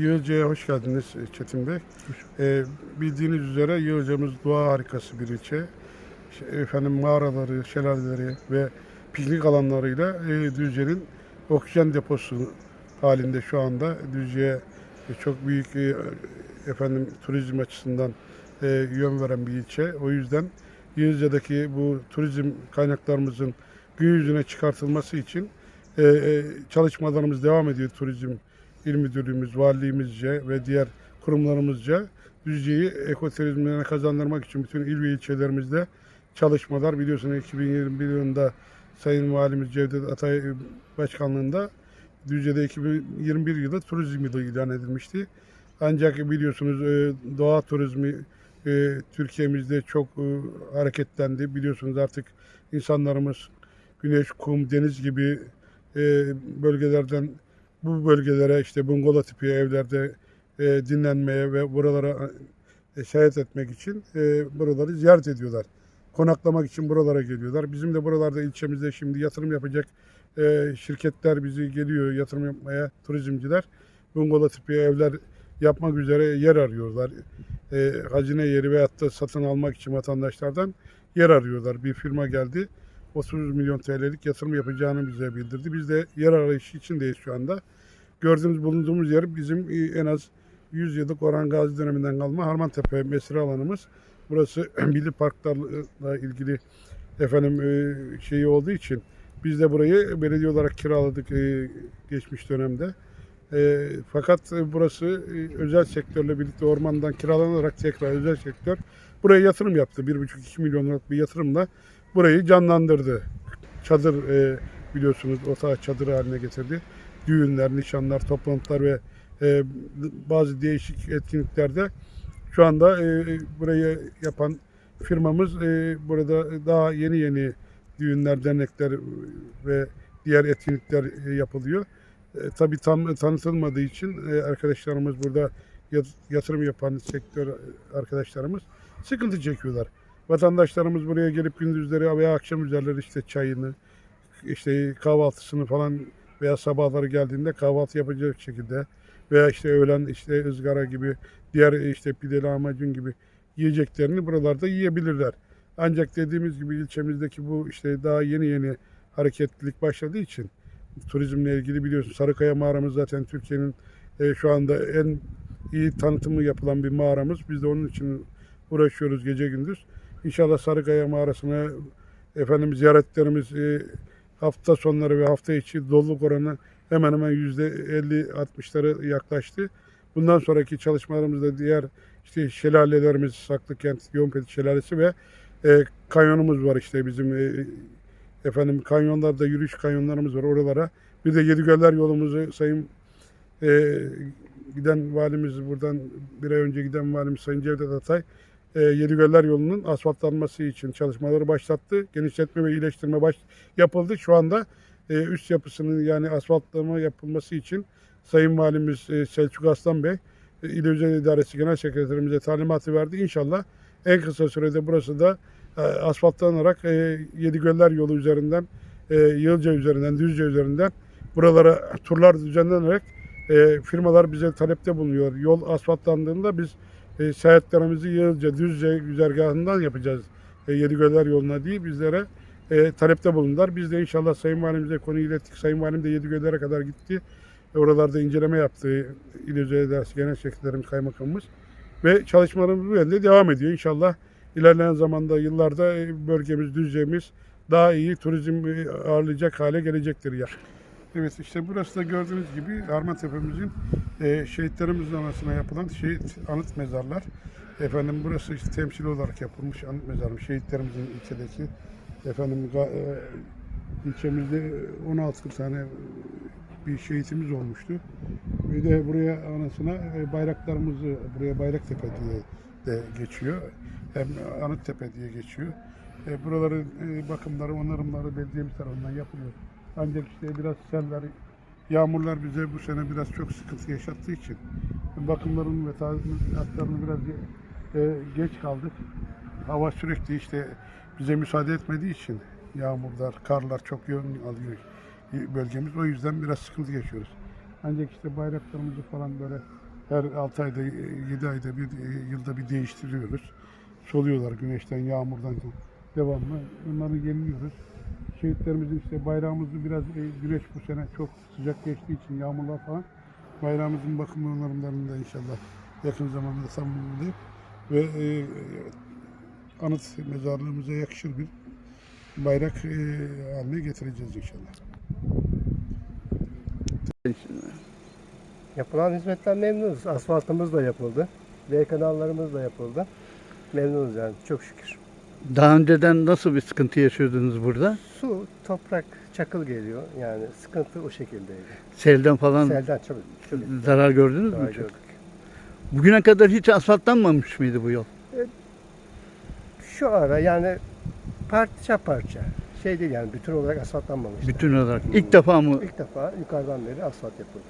Yığılca'ya hoş geldiniz e, Çetin Bey. Ee, bildiğiniz üzere Yığılca'mız doğa harikası bir ilçe. İşte Efendim mağaraları, şelaleleri ve piknik alanlarıyla e, Düzce'nin oksijen deposu halinde şu anda. Düzce'ye e, çok büyük e, efendim turizm açısından e, yön veren bir ilçe. O yüzden Yığılca'daki bu turizm kaynaklarımızın gün yüzüne çıkartılması için e, e, çalışmalarımız devam ediyor turizm İl Müdürlüğümüz, valiliğimizce ve diğer kurumlarımızca Düzce'yi ekoturizmine kazandırmak için bütün il ve ilçelerimizde çalışmalar biliyorsunuz 2021 yılında Sayın Valimiz Cevdet Atay Başkanlığında Düzce'de 2021 yılı turizm yılı ilan edilmişti. Ancak biliyorsunuz e, doğa turizmi e, Türkiye'mizde çok e, hareketlendi. Biliyorsunuz artık insanlarımız güneş, kum, deniz gibi bölgelerden bu bölgelere işte bungalov tipi evlerde e, dinlenmeye ve buralara e, seyahat etmek için e, buraları ziyaret ediyorlar. Konaklamak için buralara geliyorlar. Bizim de buralarda ilçemizde şimdi yatırım yapacak e, şirketler bizi geliyor yatırım yapmaya turizmciler. Bungalov tipi evler yapmak üzere yer arıyorlar. E, hazine yeri veyahut da satın almak için vatandaşlardan yer arıyorlar. Bir firma geldi. 30 milyon TL'lik yatırım yapacağını bize bildirdi. Biz de yer arayışı içindeyiz şu anda. Gördüğümüz bulunduğumuz yer bizim e, en az 100 yıllık Orhan Gazi döneminden kalma Harmantepe mesire alanımız. Burası milli parklarla ilgili efendim e, şeyi olduğu için biz de burayı belediye olarak kiraladık e, geçmiş dönemde. Fakat burası özel sektörle birlikte ormandan kiralanarak tekrar özel sektör buraya yatırım yaptı. 1,5-2 milyonluk bir yatırımla burayı canlandırdı. Çadır e, biliyorsunuz otağı çadır haline getirdi. Düğünler, nişanlar, toplantılar ve e, bazı değişik etkinliklerde şu anda e, burayı yapan firmamız e, burada daha yeni yeni düğünler, dernekler ve diğer etkinlikler e, yapılıyor. E, tabii tam tanıtılmadığı için e, arkadaşlarımız burada yat- yatırım yapan sektör arkadaşlarımız sıkıntı çekiyorlar. Vatandaşlarımız buraya gelip gündüzleri veya akşam üzerleri işte çayını, işte kahvaltısını falan veya sabahları geldiğinde kahvaltı yapacak şekilde veya işte öğlen işte ızgara gibi diğer işte pide lahmacun gibi yiyeceklerini buralarda yiyebilirler. Ancak dediğimiz gibi ilçemizdeki bu işte daha yeni yeni hareketlilik başladığı için turizmle ilgili biliyorsun Sarıkaya mağaramız zaten Türkiye'nin e, şu anda en iyi tanıtımı yapılan bir mağaramız. Biz de onun için uğraşıyoruz gece gündüz. İnşallah Sarıkaya mağarasına efendim ziyaretlerimiz e, hafta sonları ve hafta içi doluluk oranı hemen hemen yüzde 50-60'lara yaklaştı. Bundan sonraki çalışmalarımızda diğer işte şelalelerimiz Saklıkent, Yoğunpeti Şelalesi ve e, kanyonumuz var işte bizim e, efendim kanyonlarda yürüyüş kanyonlarımız var oralara. Bir de Yedigöller yolumuzu sayın e, giden valimiz buradan bir ay önce giden valimiz Sayın Cevdet Atay e, Yedigöller yolunun asfaltlanması için çalışmaları başlattı. Genişletme ve iyileştirme baş yapıldı. Şu anda e, üst yapısının yani asfaltlama yapılması için Sayın Valimiz e, Selçuk Aslan Bey e, İl Özel İdaresi Genel Sekreterimize talimatı verdi. İnşallah en kısa sürede burası da e, asfaltlanarak Yedigöller yolu üzerinden, e, Yılca üzerinden, Düzce üzerinden buralara turlar düzenlenerek firmalar bize talepte bulunuyor. Yol asfaltlandığında biz e, seyahatlerimizi Yılca, Düzce güzergahından yapacağız. E, Yedigöller yoluna değil bizlere e, talepte bulundular. Biz de inşallah Sayın Valimize konuyu ilettik. Sayın Valim de Yedigöller'e kadar gitti. Oralarda inceleme yaptı. İl Özel İdaresi Genel Sekreterimiz, Kaymakamımız. Ve çalışmalarımız bu yönde devam ediyor. İnşallah ilerleyen zamanda, yıllarda e, bölgemiz, Düzce'miz daha iyi turizm e, ağırlayacak hale gelecektir ya. Evet işte burası da gördüğünüz gibi Armatepe'mizin e, şehitlerimizin anısına yapılan şehit anıt mezarlar. Efendim burası işte temsil olarak yapılmış anıt mezarı. Şehitlerimizin ilçedeki efendim e, ilçemizde 16 tane bir şehitimiz olmuştu. Bir de buraya anısına e, bayraklarımızı buraya Bayraktepe diye de geçiyor. Hem Anıttepe diye geçiyor. E, buraların e, bakımları, onarımları belediyemiz tarafından yapılıyor. Ancak işte biraz seller, yağmurlar bize bu sene biraz çok sıkıntı yaşattığı için bakımların ve tadilatlarını biraz e, geç kaldık. Hava sürekli işte bize müsaade etmediği için yağmurlar, karlar çok yoğun alıyor bölgemiz. O yüzden biraz sıkıntı yaşıyoruz. Ancak işte bayraklarımızı falan böyle her 6 ayda, 7 ayda bir, e, yılda bir değiştiriyoruz. Soluyorlar güneşten, yağmurdan devamlı. Bunları yeniliyoruz. Şehitlerimizin işte bayrağımızı biraz e, güneş bu sene çok sıcak geçtiği için yağmurlar falan bayrağımızın bakımlarından da inşallah yakın zamanda tamamlayıp ve e, anıt mezarlığımıza yakışır bir bayrak e, haline getireceğiz inşallah. Yapılan hizmetten memnunuz. Asfaltımız da yapıldı. V kanallarımız da yapıldı. Memnunuz yani çok şükür. Daha önceden nasıl bir sıkıntı yaşıyordunuz burada? Su, toprak, çakıl geliyor. Yani sıkıntı o şekildeydi. Selden falan Selden çok, çok zarar gördünüz zarar mü? çok? gördük. Bugüne kadar hiç asfaltlanmamış mıydı bu yol? Şu ara yani parça parça. Şey değil yani bütün olarak asfaltlanmamıştı. Bütün olarak. İlk defa mı? İlk defa yukarıdan beri asfalt yapıldı.